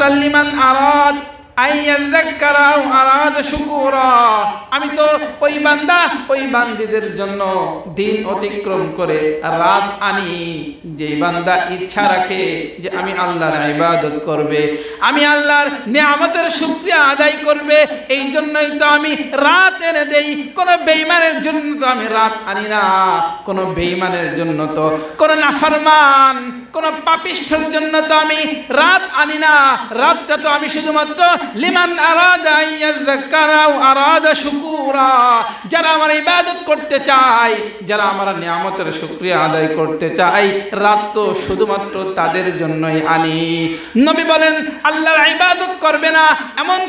রাহমাতাল্লিমান আরাদ আইয়াযাক্কারাও আরাদ শুকুরা আমি তো ওই বান্দা, ওই বান্দিদের জন্য দিন অতিক্রম করে রাত আনি। যে বান্দা ইচ্ছা রাখে যে আমি আল্লাহর ইবাদত করবে, আমি আল্লাহর নিয়ামতের শুকরিয়া আদায় করবে এই জন্যই তো আমি রাত এনে দেই। কোনো বেইমানের জন্য তো আমি রাত আনি না। কোনো বেইমানের জন্য তো, কোনো নাফারমান, কোনো পাপিষ্ঠের জন্য তো আমি রাত আনি না। রাতটা তো আমি শুধুমাত্র লিমান আরাদা আরাদা শুকুরা। যারা আমার ইবাদত করতে চায়, যারা আমার নিয়ামতের শুকরিয়া আদায় করতে চায়, রাত তো শুধুমাত্র তাদের জন্যই আনি। নবী বলেন, আল্লাহর ইবাদত করবে না এমন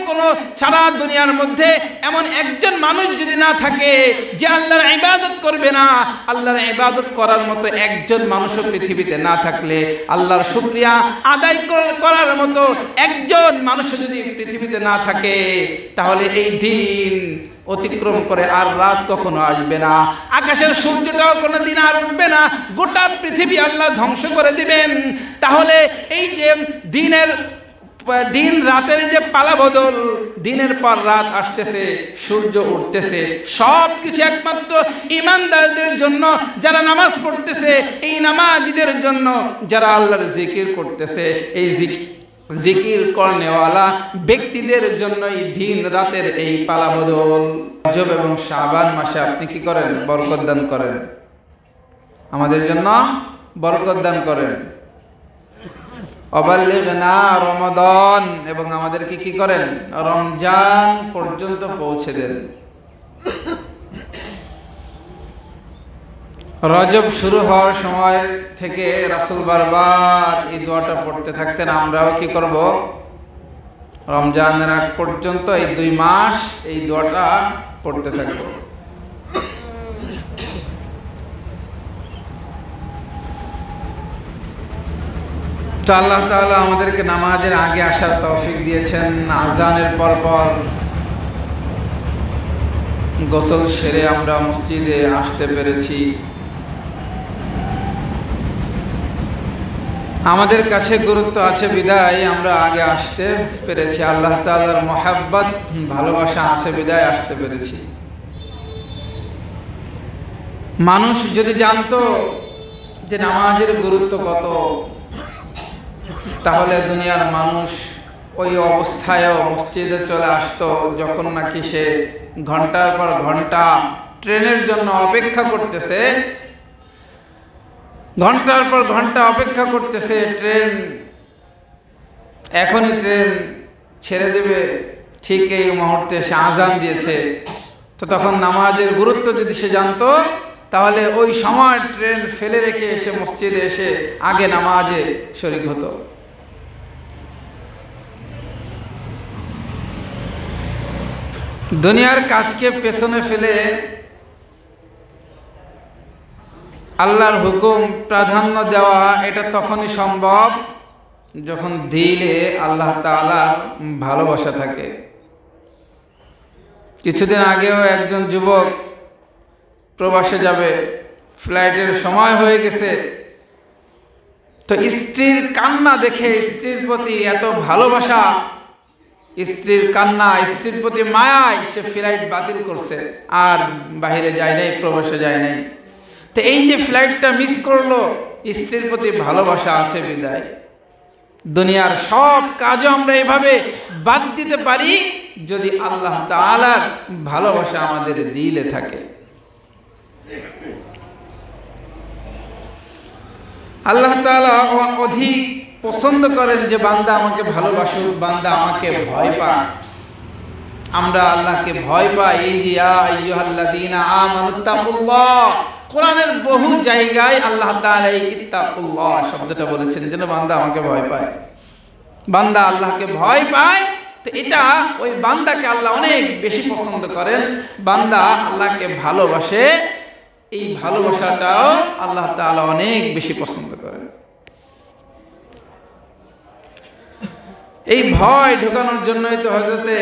সারা দুনিয়ার মধ্যে, এমন একজন মানুষ যদি না থাকে যে আল্লাহর ইবাদত করবে না। আল্লাহর ইবাদত করার মতো একজন মানুষও পৃথিবীতে না থাকলে আল্লাহর শুকরিয়া আদায় করার মতো একজন মানুষ যদি পৃথিবীতে না থাকে, তাহলে এই দিন অতিক্রম করে আর রাত কখনো আসবে না। আকাশের সূর্যটাও কোনো দিন আর উঠবে না। গোটা পৃথিবী আল্লাহ ধ্বংস করে দিবেন। তাহলে এই যে দিনের, দিন রাতের যে পালা বদল দিনের পর রাত আসতেছে, সূর্য উঠতেছে সব কিছু একমাত্র ইমানদারদের জন্য যারা নামাজ পড়তেছে, এই নামাজিদের জন্য যারা আল্লাহর জিকির করতেছে, এই জিকির জিকির করনেওয়ালা ব্যক্তিদের জন্য এই দিন রাতের এই পালা বদল। রজব এবং শাবান মাসে আপনি কি করেন? বরকত দান করেন। আমাদের জন্য বরকত দান করেন। অবাল্লিগনা রমাদান এবং আমাদেরকে কি করেন? রমজান পর্যন্ত পৌঁছে দেন। রজব শুরু হওয়ার সময় থেকে রাসুল বারবার এই দোয়াটা পড়তে থাকতেন, আমরাও কি করব? রমজানের আগ পর্যন্ত এই দুই মাস এই দোয়াটা পড়তে থাকব। তো আল্লাহ তাআলা আমাদেরকে নামাজের আগে আসার তৌফিক দিয়েছেন, আজানের পর পর গোসল সেরে আমরা মসজিদে আসতে পেরেছি। আমাদের কাছে গুরুত্ব আছে, বিদায়। আমরা আগে আসতে পেরেছি। আল্লাহ তাআলার মহাব্বত, ভালোবাসা আছে, বিদায় আসতে পেরেছি। মানুষ যদি জানতো যে নামাজের গুরুত্ব কত, তাহলে দুনিয়ার মানুষ ওই অবস্থায়ও মসজিদে চলে আসতো, যখন নাকি সে ঘণ্টার পর ঘণ্টা ট্রেনের জন্য অপেক্ষা করতেছে ঘণ্টার পর ঘণ্টা অপেক্ষা করতেছে, ট্রেন, এখনই ট্রেন ছেড়ে দেবে। ঠিক এই মুহূর্তে সে আজান দিয়েছে। তো তখন নামাজের গুরুত্ব যদি সে জানতো, তাহলে ওই সময় ট্রেন ফেলে রেখে এসে মসজিদে এসে আগে নামাজে শরিক হতো। দুনিয়ার কাজকে পেছনে ফেলে আল্লাহর হুকুম প্রাধান্য দেওয়া, এটা তখনই সম্ভব যখন দিলে আল্লাহ তাআলার ভালোবাসা থাকে। কিছুদিন আগেও একজন যুবক প্রবাসে যাবে, ফ্লাইটের সময় হয়ে গেছে। তো স্ত্রীর কান্না দেখে স্ত্রীর প্রতি এত ভালোবাসা, স্ত্রীর কান্না, স্ত্রীর প্রতি মায়ায় সে ফ্লাইট বাতিল করছে। আর বাইরে যায় নাই, প্রবাসে যায় নাই। তো এই যে ফ্লাইটটা মিস করল স্ত্রীর প্রতি ভালোবাসা আছে বিদায়। দুনিয়ার সব কাজও আমরা এভাবে বাদ দিতে পারি, যদি আল্লাহ তাআলার ভালোবাসা আমাদের দিলে থাকে। আল্লাহ অধিক পছন্দ করেন যে বান্দা আমাকে ভালোবাসুক, বান্দা আমাকে ভয় পাক। আমরা আল্লাহকে ভয় পাই, এই যে ইয়া আইয়ুহাল্লাযীনা আমানুত্তাকুল্লাহ কোরআনের বহু জায়গায় আল্লাহ তাআলা এই ইত্তাকুল্লাহ শব্দটা বলেছেন, যেন বান্দা আমাকে ভয় পায়। বান্দা আল্লাহকে ভয় পায়, তো এটা ওই বান্দাকে আল্লাহ অনেক বেশি পছন্দ করেন। বান্দা আল্লাহকে ভালোবাসে, এই ভালোবাসাটাও আল্লাহ তাআলা অনেক বেশি পছন্দ করেন। এই ভয় ঢোকানোর জন্যই তো হজরতে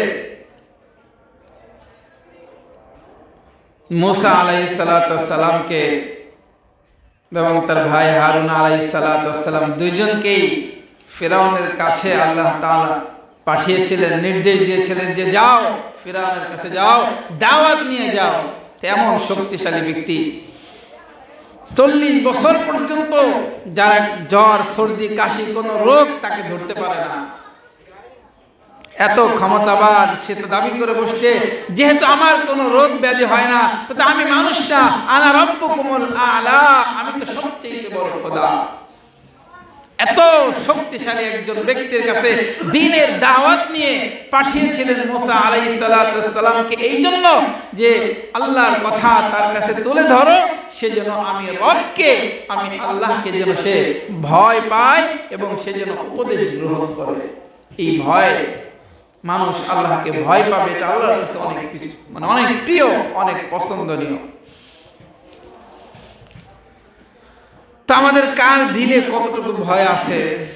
মুসা আলাই সালাতামকে এবং তার ভাই হারুন আলাই সালাতাম দুইজনকেই ফেরাউনের কাছে আল্লাহ তাআলা পাঠিয়েছিলেন, নির্দেশ দিয়েছিলেন যে যাও, ফেরাউনের কাছে যাও, দাওয়াত নিয়ে যাও। তেমন শক্তিশালী ব্যক্তি। চল্লিশ বছর পর্যন্ত যারা জ্বর, সর্দি, কাশি কোনো রোগ তাকে ধরতে পারে না। এত ক্ষমতাবান, সে তো দাবি করে বসছে, যেহেতু আমার কোনো রোগ ব্যাধি হয় না, তো আমি মানুষ না আনা রব্ব কোমল আলা, আমি তো সবচেয়ে বড় খোদা। এত শক্তিশালী একজন ব্যক্তির কাছে দিনের দাওয়াত নিয়ে পাঠিয়েছিলেন মোসা আলাইসালামকে এই জন্য যে আল্লাহর কথা তার কাছে তুলে ধরো সেজন্য আমি রবকে, আমি আল্লাহকে যেন সে ভয় পায় এবং সে যেন উপদেশ গ্রহণ করে। এই ভয় মানুষ আল্লাহকে ভয় পাবে এটা আল্লাহর কাছে অনেক মানে অনেক প্রিয় অনেক পছন্দনীয়। তা আমাদের কার দিলে কতটুকু ভয় আছে?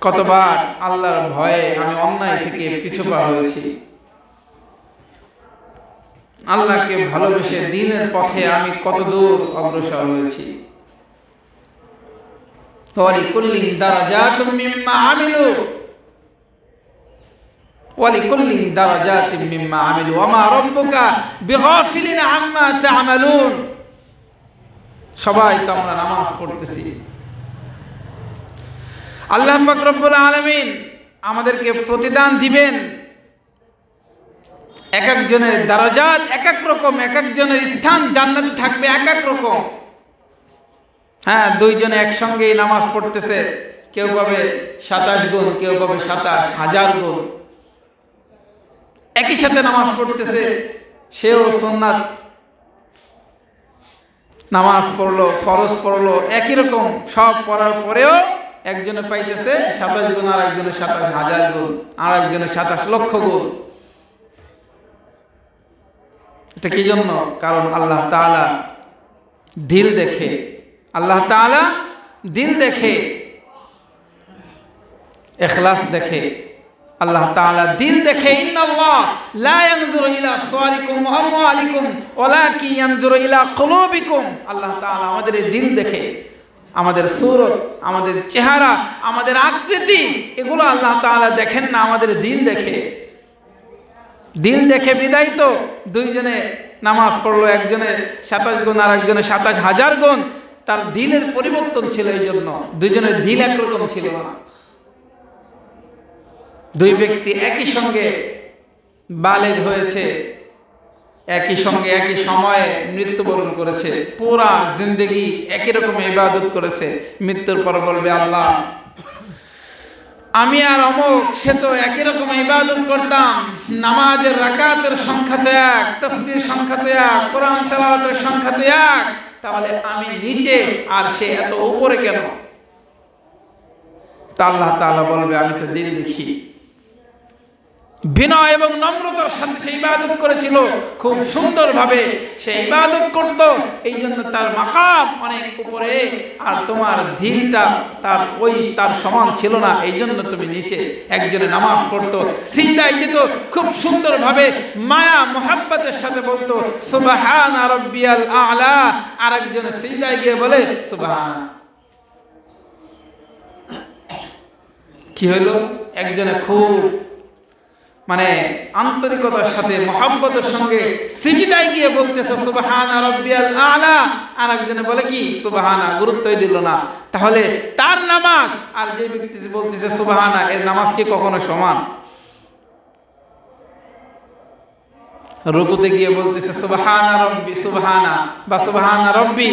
কতবার আল্লাহর ভয়ে আমি অন্যায় থেকে পিছু পা হয়েছি। আল্লাহকে ভালোবেসে দিনের পথে আমি কত দূর অগ্রসর হয়েছি। ফলি কুল্লিন দারাজাতুম মিম্মা আমিলু। সবাই তো আমরা নামাজ পড়তেছি। আল্লাহ রব্বুল আমাদেরকে প্রতিদান দিবেন। এক একজনের দারাজাত এক এক রকম, এক একজনের স্থান জান্নাত থাকবে এক এক রকম। হ্যাঁ দুইজনে একসঙ্গেই নামাজ পড়তেছে, কেউ পাবে সাতাশ গুণ, কেউ পাবে সাতাশ, হাজার গুণ। একই সাথে নামাজ পড়তেছে, সেও সোননাথ নামাজ পড়ল, ফরজ পড়ল, একই রকম, সব পড়ার পরেও একজনে পাইতেছে সাতাশ গুণ আর একজনের সাতাশ, হাজার গুণ আর একজনের সাতাশ লক্ষ গুণ। এটা কি জন্য? কারণ আল্লাহ তাআলা দিল দেখে। আল্লাহ তাআলা দিল দেখে। এখলাস দেখে। আল্লাহ তাআলা দিল দেখে, ইন্নাল্লাহ, লা ইয়ানজুরু ইলা সাওয়ারিকুম ওয়া আমওয়ালিকুম ওয়ালাকি ইয়ানজুরু ইলা কুলুবিকুম। আল্লাহ তাআলা আমাদের এই দিল দেখে, আমাদের সুরত, আমাদের চেহারা, আমাদের আকৃতি, এগুলো আল্লাহ তাআলা দেখেন না, আমাদের দিল দেখে। দিল দেখে বিদায় তো, দুইজনে নামাজ পড়ল, একজনে সাতাশ গুণ আর একজনে সাতাশ হাজার গুণ, তার দিলের পরিবর্তন ছিল এই জন্য দুইজনের দিল একরকম ছিল না। দুই ব্যক্তি একই সঙ্গে বালেগ হয়েছে, একই সঙ্গে একই সময়ে মৃত্যুবরণ করেছে, পুরা জিন্দগি একই রকম ইবাদত করেছে, মৃত্যুর পর বলবে আল্লাহ, আমি আর অমুক, সে তো একই রকম ইবাদত করতাম, নামাজের রাকাতের সংখ্যা তো এক, তসবির সংখ্যা তো এক, কোরআন তেলাওয়াতের সংখ্যা তো এক, তাহলে আমি নিচে আর সে এত উপরে কেন? তা আল্লাহ তাআলা বলবে, আমি তো দিল দেখি। বিনয় এবং নম্রতার সাথে সে ইবাদত করেছিল। খুব সুন্দরভাবে সে ইবাদত করত। এই জন্য তার মাকাম অনেক উপরে। আর তোমার দিলটা তার ওই তার সমান ছিল না। এই জন্য তুমি নিচে একজনে নামাজ পড়তো, সিজদায় যেত। খুব সুন্দরভাবে মায়া, মোহাব্বতের সাথে বলতো, সুবাহান রব্বিয়াল আলা। আর একজনে সিজদায় গিয়ে বলে, সুবাহান। কি হইল? একজনে খুব মানে আন্তরিকতার সাথে, মহাব্বতের সঙ্গে সিজিদায় গিয়ে বলতেছে, সুবাহানা রব্বিয়াল আলা। আর একজনে বলে কি, সুবাহানা, গুরুত্বই দিল না। তাহলে তার নামাজ, আর যে ব্যক্তি বলতেছে, সুবাহানা, এর নামাজ কি কখনো সমান? রুকুতে গিয়ে বলতেছে, সুবাহানা রব্বি, সুবাহানা, বা সুবাহানা রব্বি।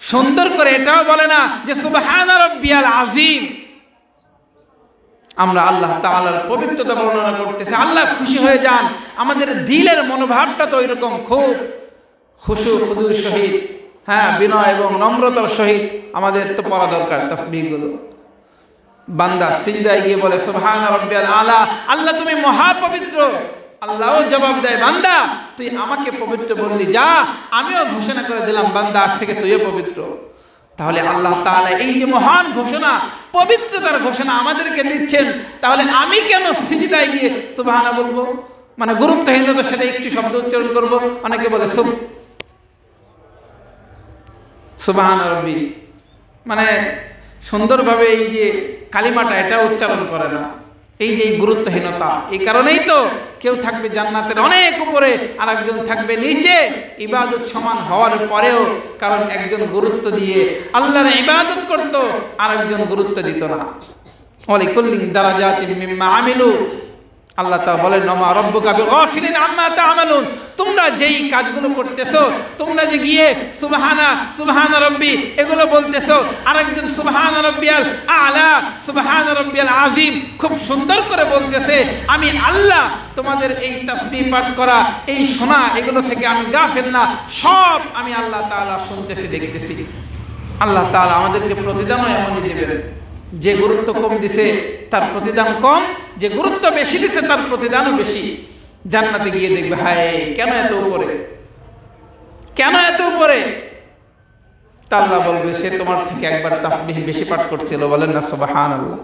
সুন্দর করে এটাও বলে না যে, সুবাহানা রব্বিয়াল আজিম আমরা আল্লাহ তাআলার পবিত্রতা বর্ণনা করতেছি। আল্লাহ খুশি হয়ে যান। আমাদের দিলের মনোভাবটা তো এরকম খুব খুশু, খুদুর সহিত হ্যাঁ বিনয় এবং নম্রতার সহিত আমাদের তো পড়া দরকার তসবিগুলো বান্দা সিজদায় গিয়ে বলে, সুবহান রাব্বিয়াল আলা, আল্লাহ তুমি মহাপবিত্র। আল্লাহও জবাব দেয়, বান্দা, তুই আমাকে পবিত্র বললি, যা, আমিও ঘোষণা করে দিলাম, বান্দা, আজ থেকে তুইও পবিত্র। তাহলে আল্লাহ তাআলা এই যে মহান ঘোষণা, পবিত্রতার ঘোষণা আমাদেরকে দিচ্ছেন, তাহলে আমি কেন সিজিদায় গিয়ে সুবহানা বলব? মানে গুরুত্বহীনতার সাথে একটু শব্দ উচ্চারণ করব, অনেকে বলে সুব। সুবহান রব্বি। মানে সুন্দরভাবে এই যে কালিমাটা, এটা উচ্চারণ করে না। এই যে গুরুত্বহীনতা, এই কারণেই তো কেউ থাকবে জান্নাতের অনেক উপরে আর একজন থাকবে নিচে। ইবাদত সমান হওয়ার পরেও কারণ একজন গুরুত্ব দিয়ে আল্লাহর ইবাদত করত আর একজন গুরুত্ব দিত না। অলিকুল্লিং দ্বারা জাতি মিম্মা আমিলু আল্লাহ তা বলেন, নমা রব্বুকা বিগাফিলিন আম্মা তা আমালুন তোমরা যেই কাজগুলো করতেছো, তোমরা যে গিয়ে সুবহানা সুবহানা রব্বি, এগুলো বলতেছো, আরেকজন সুবহানা রব্বিয়াল আলা, সুবহানা রব্বিয়াল আজিম খুব সুন্দর করে বলতেছে, আমি আল্লাহ তোমাদের এই তাসবিহ পাঠ করা, এই শোনা এগুলো থেকে আমি গাফেল না, সব আমি আল্লাহ তাআলা শুনতেছি, দেখতেছি। আল্লাহ তাআলা আমাদেরকে প্রতিদানও এমনই দেবেন। যে গুরুত্ব কম দিছে, তার প্রতিদান কম। যে গুরুত্ব বেশি দিছে, তার প্রতিদানও বেশি। জান্নাতে গিয়ে দেখবে, হায়, কেন এত উপরে? কেন এত উপরে? তা আল্লাহ বলবে, সে তোমার থেকে একবার তাসবিহ বেশি পাঠ করছিল বলেন না সবাহান আল্লাহ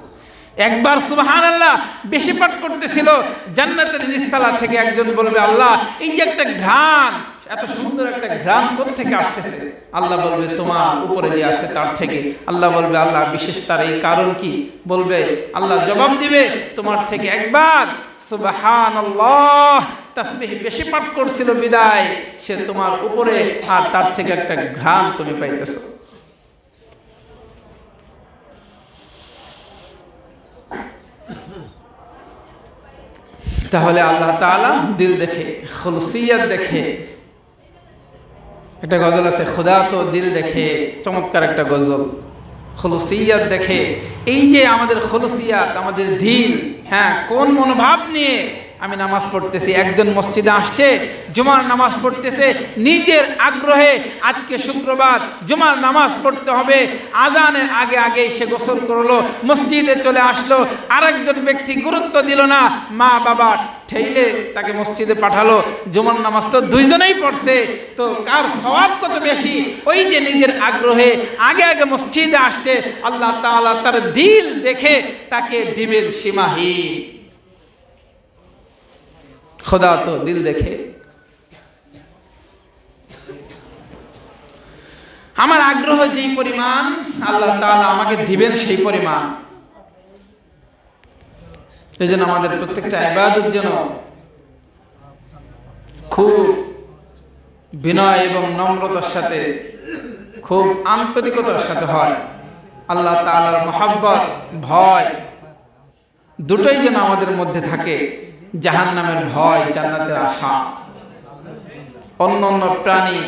একবার সুবাহান আল্লাহ বেশি পাঠ করতেছিল, জান্নাতের নিস্তালা থেকে একজন বলবে, আল্লাহ, এই যে একটা ঘ্রাণ, এত সুন্দর একটা ঘ্রাণ থেকে আসতেছে? আল্লাহ বলবে, তোমার উপরে যে আছে তার থেকে। আল্লাহ বলবে, আল্লাহ, বিশেষ তার এই কারণ কি? বলবে, আল্লাহ জবাব দিবে, তোমার থেকে একবার সুবাহান আল্লাহ তাসবিহ বেশি পাঠ করছিল বিদায়, সে তোমার উপরে আর তার থেকে একটা ঘ্রাণ তুমি পাইতেছো। তাহলে আল্লাহ তালা দিল দেখে, খলসিয়াত দেখে। একটা গজল আছে, খুদা তো দিল দেখে চমৎকার একটা গজল। খলসিয়াত দেখে। এই যে আমাদের খলসিয়াত, আমাদের দিল হ্যাঁ কোন মনোভাব নিয়ে আমি নামাজ পড়তেছি, একজন মসজিদে আসছে, জুমার নামাজ পড়তেছে, নিজের আগ্রহে আজকে শুক্রবার জুমার নামাজ পড়তে হবে, আজানের আগে আগে সে গোসল করল, মসজিদে চলে আসলো, আরেকজন ব্যক্তি গুরুত্ব দিল না, মা বাবা ঠেইলে তাকে মসজিদে পাঠালো, জুমার নামাজ তো দুইজনেই পড়ছে, তো কার স্বভাব কত বেশি? ওই যে নিজের আগ্রহে আগে আগে মসজিদে আসছে, আল্লাহ তাআলা তার দিল দেখে তাকে দিবেন সীমাহীন। খোদা তো দিল দেখে। আমার আগ্রহ যেই পরিমাণ, আল্লাহ তাআলা আমাকে দিবেন সেই পরিমাণ। এই জন্য আমাদের প্রত্যেকটা ইবাদত যেন খুব বিনয় এবং নম্রতার সাথে, খুব আন্তরিকতার সাথে হয়। আল্লাহ তাআলার মহাব্বত, ভয় দুটোই যেন আমাদের মধ্যে থাকে। জাহান নামের ভয়, জান্নাতের আশা। অন্য অন্য প্রাণী,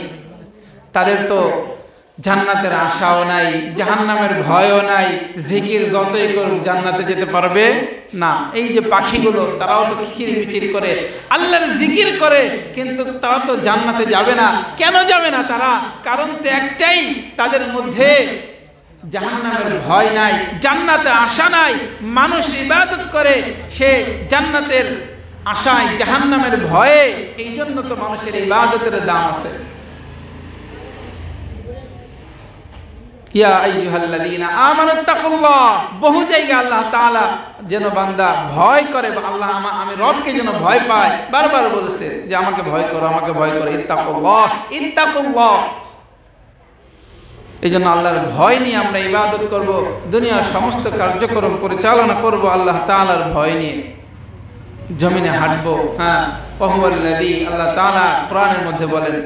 তাদের তো জান্নাতের আশাও নাই, জাহান্নামের ভয়ও নাই, জিকির যতই করুক জান্নাতে যেতে পারবে না। এই যে পাখিগুলো, তারাও তো খিচির মিচির করে, আল্লাহর জিকির করে, কিন্তু তারা তো জান্নাতে যাবে না। কেন যাবে না তারা? কারণ তো একটাই, তাদের মধ্যে জাহান্নামের ভয় নাই, জান্নাতে আশা নাই। মানুষ ইবাদত করে, সে জান্নাতের আশায় জাহান নামের ভয়ে এই জন্য তো মানুষের ইবাদতের দাম আছে। বহু জায়গা আল্লাহ তাআলা যেন বান্দা ভয় করে আল্লাহ আমি রবকে যেন ভয় পাই বারবার বলছে যে আমাকে ভয় করো, আমাকে ভয় করো, ইত্তাকুল্লাহ ইত্তাকুল্লাহ। এই জন্য আল্লাহর ভয় নিয়ে আমরা ইবাদত করব, দুনিয়ার সমস্ত কার্যক্রম পরিচালনা করব আল্লাহ তাআলার ভয় নিয়ে। জমিনে হাঁটবো হ্যাঁ ওহুয়াল্লাযী আল্লাহ তাআলা কোরআনের মধ্যে বলেন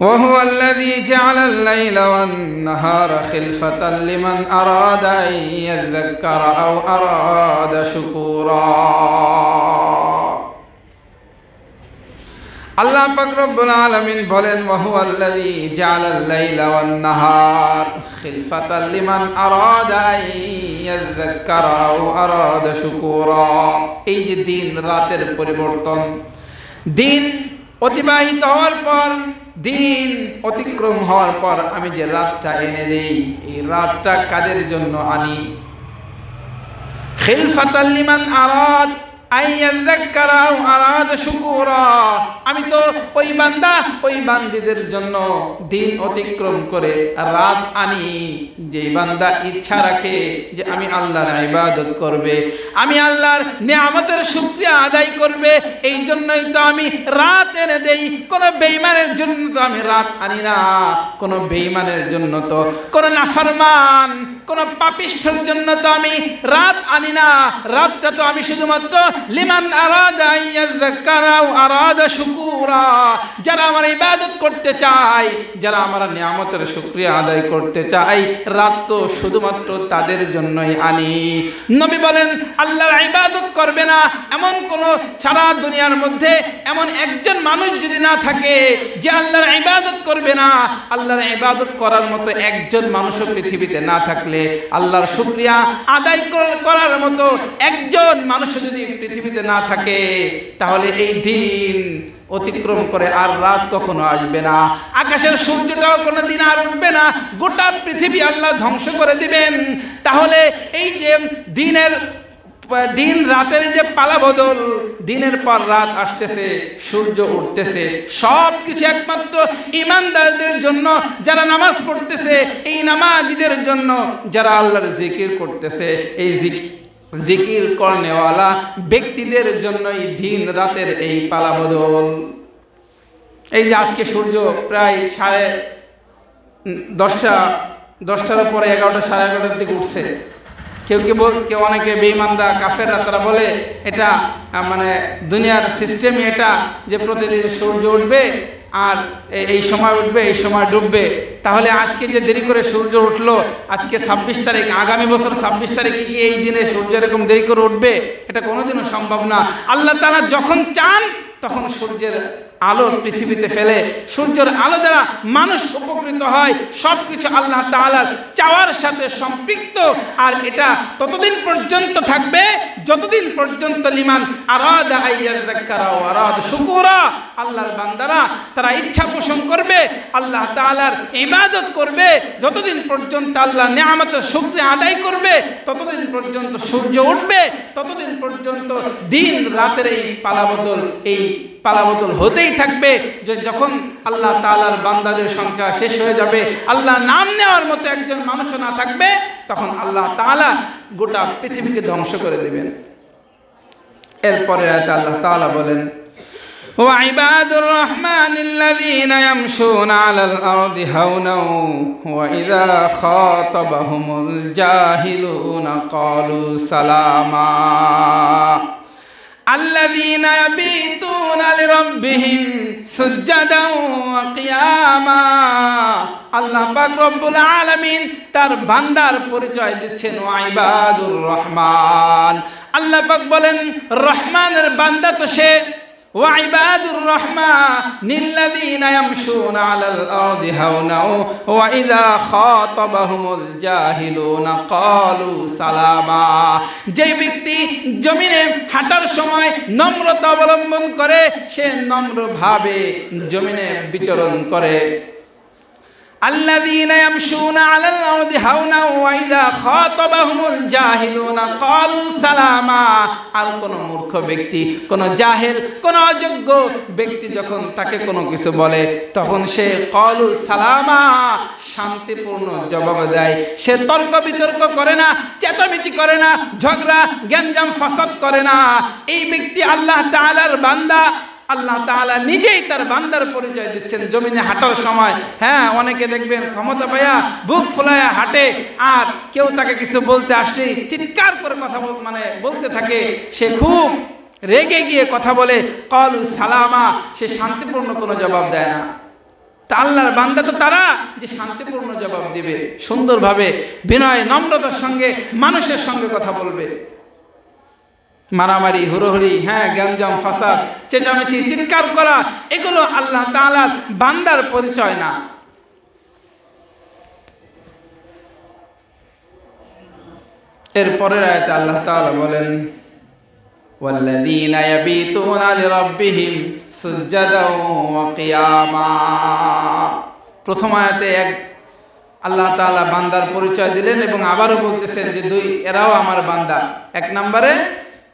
وهو الذي جعل الليل والنهار خلفة لمن أراد أن يذكر أو أراد شكورا আল্লাহ রব্বুল আলামিন বলেন ওয়াহু আল্লাযী জাআলাল লাইলা ওয়ান নাহার খিলফাতাল লিমান আরাদা আন ইয়াযযাক্কারা আও আরাদা শুকুরা। এই যে দিন রাতের পরিবর্তন, দিন অতিবাহিত হওয়ার পর, দিন অতিক্রম হওয়ার পর আমি যে রাতটা এনে দেই, এই রাতটা কাদের জন্য আনি? খিলফাতাল লিমান আরাদ আমি তো ওই বান্দা, ওই বান্দিদের জন্য দিন অতিক্রম করে রাত আনি। যে বান্দা ইচ্ছা রাখে যে আমি আল্লাহর ইবাদত করবে, আমি আল্লাহর নিয়ামতের শুক্রিয়া আদায় করবে এই জন্যই তো আমি রাত এনে দেই। কোন বেইমানের জন্য তো আমি রাত আনি না। কোন বেইমানের জন্য তো কোন নাফরমান কোনো পাপিষ্ঠর জন্য তো আমি রাত আনি না। রাতটা তো আমি শুধুমাত্র লিমান আরাদা শুকুরা। যারা আমার ইবাদত করতে চায়, যারা আমার নিয়ামতের শুকরিয়া আদায় করতে চায়, রাত তো শুধুমাত্র তাদের জন্যই আনি। নবী বলেন আল্লাহর ইবাদত করবে না এমন কোন সারা দুনিয়ার মধ্যে এমন একজন মানুষ যদি না থাকে যে আল্লাহর ইবাদত করবে না। আল্লাহর ইবাদত করার মতো একজন মানুষও পৃথিবীতে না থাকলে আল্লাহর শুক্রিয়া আদায় করার মতো একজন মানুষ যদি পৃথিবীতে না থাকে, তাহলে এই দিন অতিক্রম করে আর রাত কখনো আসবে না। আকাশের সূর্যটাও কোনো দিন আর উঠবে না। গোটা পৃথিবী আল্লাহ ধ্বংস করে দিবেন। তাহলে এই যে দিনের দিন রাতের যে পালা বদল, দিনের পর রাত আসতেছে, সূর্য উঠতেছে। সব কিছু একমাত্র ইমানদারদের জন্য, যারা নামাজ পড়তেছে, এই নামাজিদের জন্য যারা আল্লাহর জিকির করতেছে। এই জিকির জিকির করনেওয়ালা ব্যক্তিদের জন্যই দিন রাতের এই পালা বদল। এই যে আজকে সূর্য প্রায় সাড়ে দশটা, দশটার পরে এগারোটা, সাড়ে এগারোটার দিকে উঠছে। কেউ কেউ কেউ অনেকে বেইমানদা কাফেররা, তারা বলে এটা মানে দুনিয়ার সিস্টেম এটা যে প্রতিদিন সূর্য উঠবে আর এই সময় উঠবে, এই সময় ডুববে। তাহলে আজকে যে দেরি করে সূর্য উঠল, আজকে ছাব্বিশ তারিখ, আগামী বছর ছাব্বিশ তারিখে কি এই দিনে সূর্য এরকম দেরি করে উঠবে? এটা কোনোদিনও সম্ভব না। আল্লাহ তালা যখন চান, তখন সূর্যের আলো পৃথিবীতে ফেলে, সূর্যের আলো দ্বারা মানুষ উপকৃত হয় সব কিছু আল্লাহ তাআলার চাওয়ার সাথে সম্পৃক্ত। আর এটা ততদিন পর্যন্ত থাকবে, যতদিন পর্যন্ত লিমান শুকুরা, আল্লাহর বান্দারা তারা ইচ্ছা পোষণ করবে, আল্লাহ তাআলার ইবাদত করবে। যতদিন পর্যন্ত আল্লাহ নিয়ামতের শুকরিয়া আদায় করবে, ততদিন পর্যন্ত সূর্য উঠবে, ততদিন পর্যন্ত দিন রাতের এই পালাবদল, এই পালাবদল হতেই থাকবে যে যখন আল্লাহ তাআলার বান্দাদের সংখ্যা শেষ হয়ে যাবে আল্লাহ নাম নেওয়ার মতো একজন মানুষও না থাকবে তখন আল্লাহ তাআলা গোটা পৃথিবীকে ধ্বংস করে দেবেন এরপরে আয়াতে আল্লাহ তাআলা বলেন وعباد الرحمن الذين يمشون على الأرض هونا وإذا خاطبهم الجاهلون قالوا سلاما الذين يبيتون لربهم سجدا وقياما আল্লাহ পাক রব্বুল আলামিন তার বান্দার পরিচয় দিচ্ছেন ওয়াইবাদুর রহমান আল্লাহ পাক বলেন রহমানের বান্দা তো সে وعباد الرحمن الذين يمشون على الأرض هونا وإذا خاطبهم الجاهلون قالوا سلاما যে ব্যক্তি জমিনে হাঁটার সময় নম্রতা অবলম্বন করে সে নম্রভাবে জমিনে বিচরণ করে الذين يمشون على الأرض هونا وإذا خاطبهم الجاهلون قالوا سلاما আর কোন মূর্খ ব্যক্তি কোন জাহেল কোন অযোগ্য ব্যক্তি যখন তাকে কোনো কিছু বলে তখন সে কলু সালামা শান্তিপূর্ণ জবাব দেয় সে তর্ক বিতর্ক করে না চেঁচামেচি করে না ঝগড়া গ্যাঞ্জাম ফাসাদ করে না এই ব্যক্তি আল্লাহ তাআলার বান্দা আল্লাহ তাআলা নিজেই তার বান্দার পরিচয় দিচ্ছেন, জমিনে হাঁটার সময়। হ্যাঁ অনেকে দেখবেন ক্ষমতা পাইয়া বুক ফুলায়া হাঁটে, আর কেউ তাকে কিছু বলতে আসলেই চিৎকার করে কথা মানে বলতে থাকে। সে খুব রেগে গিয়ে কথা বলে, কল সালামা। সে শান্তিপূর্ণ কোনো জবাব দেয় না। তা আল্লাহর বান্দা তো তারা যে শান্তিপূর্ণ জবাব দিবে, সুন্দরভাবে বিনয় নম্রতার সঙ্গে মানুষের সঙ্গে কথা বলবে। মারামারি হুড়োহুড়ি হ্যাঁ গ্যাঞ্জাম ফাসাদ চেঁচামেচি চিৎকার করা এগুলো আল্লাহ তাআলার বান্দার পরিচয় না এরপরের আয়াতে আল্লাহ তাআলা বলেন والذين يبيتون لربهم سجدا وقياما প্রথম আয়াতে এক আল্লাহ তাআলা বান্দার পরিচয় দিলেন এবং আবারও বলতেছেন যে দুই এরাও আমার বান্দা এক নম্বরে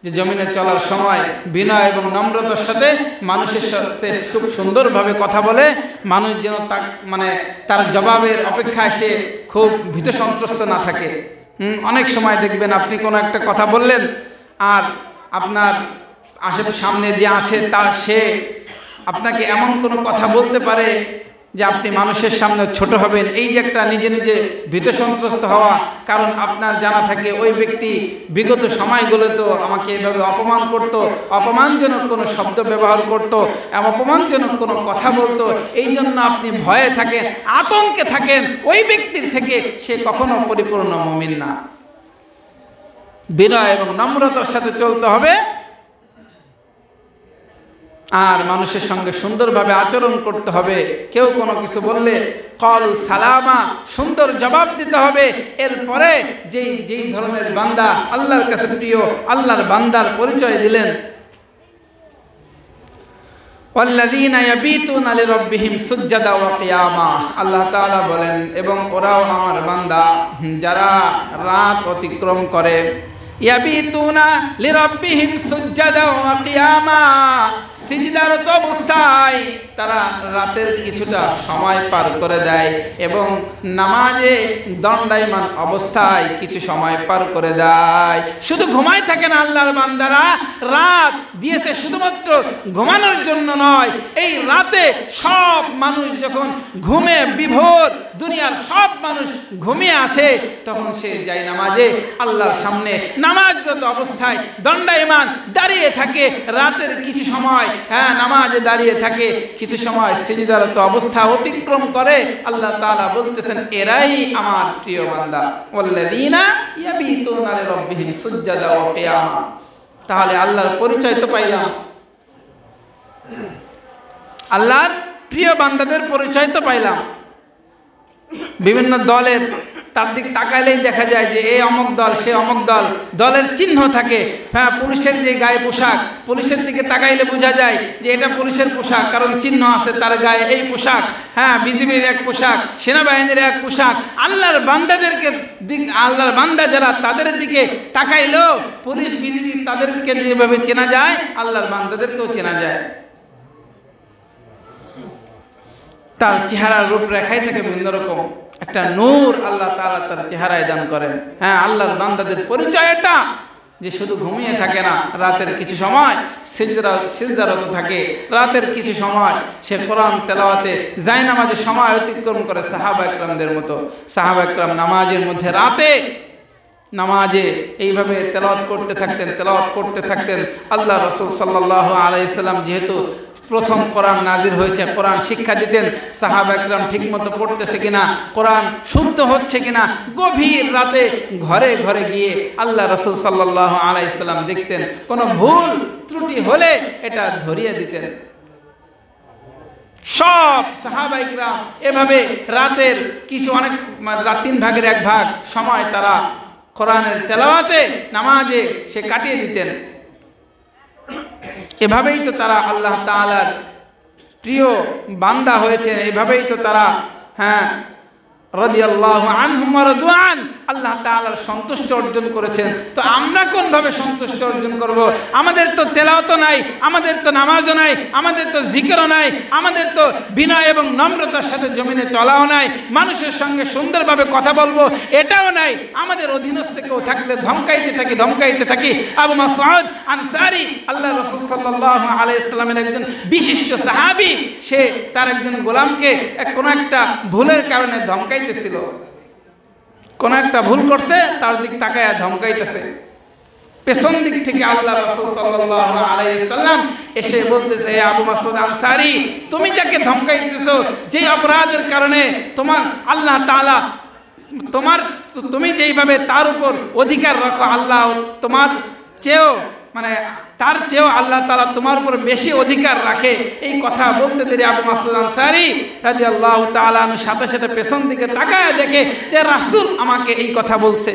যে জমিনে চলার সময় বিনয় এবং নম্রতার সাথে মানুষের সাথে খুব সুন্দরভাবে কথা বলে, মানুষ যেন তার মানে তার জবাবের অপেক্ষায় সে খুব ভীত সন্ত্রস্ত না থাকে। অনেক সময় দেখবেন আপনি কোনো একটা কথা বললেন, আর আপনার আশেপাশে সামনে যে আছে তার সে আপনাকে এমন কোনো কথা বলতে পারে যে আপনি মানুষের সামনে ছোট হবেন। এই যে একটা নিজে নিজে ভীত সন্ত্রস্ত হওয়া, কারণ আপনার জানা থাকে ওই ব্যক্তি বিগত সময়গুলো তো আমাকে এইভাবে অপমান করত, অপমানজনক কোনো শব্দ ব্যবহার করত অপমানজনক কোনো কথা বলতো। এই জন্য আপনি ভয়ে থাকেন, আতঙ্কে থাকেন, ওই ব্যক্তির থেকে সে কখনো পরিপূর্ণ মমিন না। বিনয় এবং নম্রতার সাথে চলতে হবে। আর মানুষের সঙ্গে সুন্দরভাবে আচরণ করতে হবে। কেউ কোনো কিছু বললে কল সালামা, সুন্দর জবাব দিতে হবে। এরপরে যেই যেই ধরনের বান্দা আল্লাহর কাছে প্রিয়, আল্লাহর বান্দার পরিচয় দিলেন। আল্লাহ বলেন, এবং ওরাও আমার বান্দা, যারা রাত অতিক্রম করে। ইয়াবিতুনা লিরাব্বিহিম সুজ্জাদা অবস্থায় তারা রাতের কিছুটা সময় পার করে দেয় এবং নামাজে অবস্থায় কিছু সময় পার করে দেয়। শুধু ঘুমায় থাকে না আল্লাহর বান্দারা, রাত দিয়েছে শুধুমাত্র ঘুমানোর জন্য নয়, এই রাতে সব মানুষ যখন ঘুমে বিভোর, দুনিয়ার সব মানুষ ঘুমিয়ে আছে তখন সে যায় নামাজে আল্লাহর সামনে নামাজরত অবস্থায় দণ্ডায়মান দাঁড়িয়ে থাকে রাতের কিছু সময়। হ্যাঁ নামাজে দাঁড়িয়ে থাকে কিছু সময় সিজদারত অবস্থা অতিক্রম করে। আল্লাহ তালা বলতেছেন, এরাই আমার প্রিয় বান্দা। ওয়াল্লাযীনা ইয়াবিতুনা লিরাব্বিহিম সুজ্জাদা ওয়া তাহলে আল্লাহর পরিচয় তো পাইলাম। আল্লাহর প্রিয় বান্দাদের পরিচয় তো পাইলাম। বিভিন্ন দলের তার দিক তাকাইলেই দেখা যায় যে এই অমক দল, সে অমক দল। দলের চিহ্ন থাকে। হ্যাঁ পুলিশের যে গায়ে পোশাক, পুলিশের দিকে তাকাইলে বোঝা যায় যে, এটা পুলিশের পোশাক, কারণ চিহ্ন আছে তার গায়ে এই পোশাক। হ্যাঁ বিজিবির এক পোশাক, সেনাবাহিনীর এক পোশাক। আল্লাহর বান্দাদেরকে দিক, আল্লাহর বান্দা যারা তাদের দিকে তাকাইলেও পুলিশ, বিজিবি তাদেরকে যেভাবে চেনা যায়, আল্লাহর বান্দাদেরকেও চেনা যায়। তার চেহারার রূপরেখাই থাকে ভিন্ন রকম। একটা নূর আল্লাহ তালা তার চেহারায় দান করেন। হ্যাঁ আল্লাহর বান্দাদের পরিচয় এটা, যে শুধু ঘুমিয়ে থাকে না, রাতের কিছু সময় সিজরা সিজদারত থাকে। রাতের কিছু সময় সে কোরআন তেলাওয়াতে যায় নামাজের সময় অতিক্রম করে সাহাবা একরামদের মতো। সাহাবা একরাম নামাজের মধ্যে রাতে নামাজে এইভাবে তেলাওয়াত করতে থাকতেন, তেলাওয়াত করতে থাকতেন। আল্লাহ রসুল সাল্লাহ আলাইসাল্লাম যেহেতু প্রথম কোরআন নাজির হয়েছে, কোরআন শিক্ষা দিতেন, সাহাব একরাম ঠিকমতো পড়তেছে কিনা, কোরআন শুদ্ধ হচ্ছে কিনা, গভীর রাতে ঘরে ঘরে গিয়ে আল্লাহ রসুল সাল্লাহ আলাইসাল্লাম দেখতেন। কোনো ভুল ত্রুটি হলে এটা ধরিয়ে দিতেন। সব সাহাবাইকরা এভাবে রাতের কিছু অনেক মানে রাত তিন ভাগের এক ভাগ সময় তারা কোরআনের তেলাওয়াতে নামাজে সে কাটিয়ে দিতেন। এভাবেই তো তারা আল্লাহ তালার প্রিয় বান্দা হয়েছে এভাবেই তো তারা হ্যাঁ রদি আল্লাহ আনহুমার আল্লাহ তাআলার সন্তুষ্ট অর্জন করেছেন। তো আমরা কোনভাবে সন্তুষ্ট অর্জন করব? আমাদের তো তেলাওয়াত নাই, আমাদের তো নামাজও নাই, আমাদের তো জিকেরও নাই, আমাদের তো বিনয় এবং নম্রতার সাথে জমিনে চলাও নাই। মানুষের সঙ্গে সুন্দরভাবে কথা বলব, এটাও নাই। আমাদের অধীনস্থ কেউ থাকলে ধমকাইতে থাকি ধমকাইতে থাকি। আবু মাসউদ আনসারি, আল্লাহ রসুল সাল্লাল্লাহু আলাইহি সাল্লামের একজন বিশিষ্ট সাহাবী, সে তার একজন গোলামকে কোনো একটা ভুলের কারণে ধমকাইতেছিল। কোন একটা ভুল করছে, তার দিক তাকায় ধমকাইতেছে। পেছন দিক থেকে আল্লাহ রাসূল সাল্লাম এসে বলতেছে আবু মাসউদ আনসারী, তুমি যাকে ধমকাইতেছো, যে অপরাধের কারণে তোমার আল্লাহ তাআলা, তোমার, তুমি যেইভাবে তার উপর অধিকার রাখো, আল্লাহ তোমার চেয়েও মানে তার চেয়েও আল্লাহ তালা তোমার উপর বেশি অধিকার রাখে। এই কথা বলতে দেরি আবু মাসুদ আনসারি রাজি আল্লাহ তালার সাথে সাথে পেছন দিকে তাকায় দেখে যে রাসুল আমাকে এই কথা বলছে।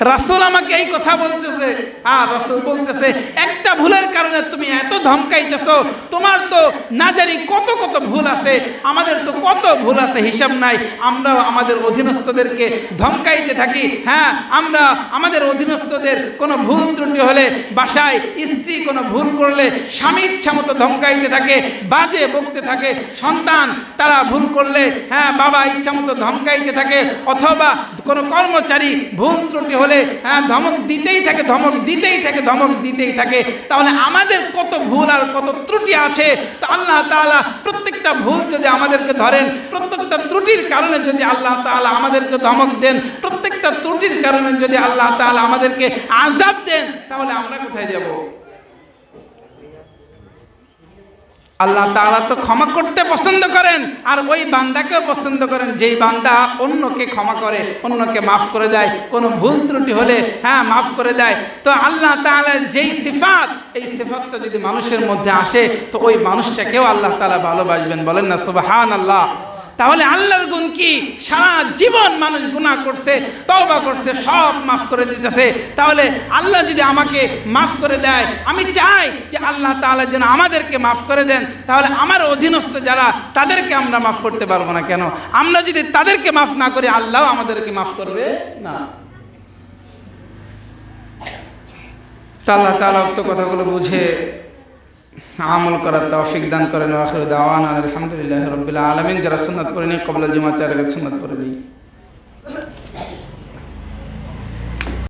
রাসুল আমাকে এই কথা বলতেছে। আর রাসুল বলতেছে, একটা ভুলের কারণে তুমি এত ধমকাইতেছ। তোমার তো না জানি কত কত ভুল আছে। আমাদের তো কত ভুল আছে, হিসাব নাই। আমরাও আমাদের অধীনস্থদেরকে ধমকাইতে থাকি। হ্যাঁ আমরা আমাদের অধীনস্থদের কোনো ভুল ত্রুটি হলে বাসায় স্ত্রী কোনো ভুল করলে স্বামী ইচ্ছা মতো ধমকাইতে থাকে, বাজে বকতে থাকে, সন্তান তারা ভুল করলে হ্যাঁ বাবা ইচ্ছা মতো ধমকাইতে থাকে, অথবা কোনো কর্মচারী ভুল ত্রুটি হলে হ্যাঁ ধমক দিতেই থাকে, ধমক দিতেই থাকে, ধমক দিতেই থাকে। তাহলে আমাদের কত ভুল আর কত ত্রুটি আছে? তা আল্লাহ তালা প্রত্যেকটা ভুল যদি আমাদেরকে ধরেন, প্রত্যেকটা ত্রুটির কারণে যদি আল্লাহ তালা আমাদেরকে ধমক দেন, প্রত্যেকটা ত্রুটির কারণে যদি আল্লাহ তালা আমাদেরকে আজাব দেন, তাহলে আমরা কোথায় যাব? আল্লাহ তাআলা তো ক্ষমা করতে পছন্দ করেন, আর ওই বান্দাকেও পছন্দ করেন। যেই বান্দা অন্যকে ক্ষমা করে, অন্যকে মাফ করে দেয়, কোনো ভুল ত্রুটি হলে হ্যাঁ মাফ করে দেয়। তো আল্লাহ তাআলা যেই সিফাত, এই সিফাতটা যদি মানুষের মধ্যে আসে, তো ওই মানুষটাকেও আল্লাহ তালা ভালোবাসবেন। বলেন না সুবাহান আল্লাহ তাহলে আল্লাহর গুণ কি? সারা জীবন মানুষ গুনাহ করছে, তওবা করছে, সব মাফ করে দিতেছে। তাহলে আল্লাহ যদি আমাকে মাফ করে দেয়, আমি চাই যে আল্লাহ তাআলা যেন আমাদেরকে মাফ করে দেন। তাহলে আমার অধীনস্থ যারা, তাদেরকে আমরা মাফ করতে পারব না কেন? আমরা যদি তাদেরকে মাফ না করি, আল্লাহ আমাদেরকে মাফ করবে না। তা আল্লাহ তাআলা উক্ত কথাগুলো বুঝে আমল করার তৌফিক দান করেন ওয়াখির দাওয়ান আলহামদুলিল্লাহ রবিল্লা আলমিন। যারা সুন্নাত পড়েনি, কবলা জুমা চার সুন্নাত পড়েনি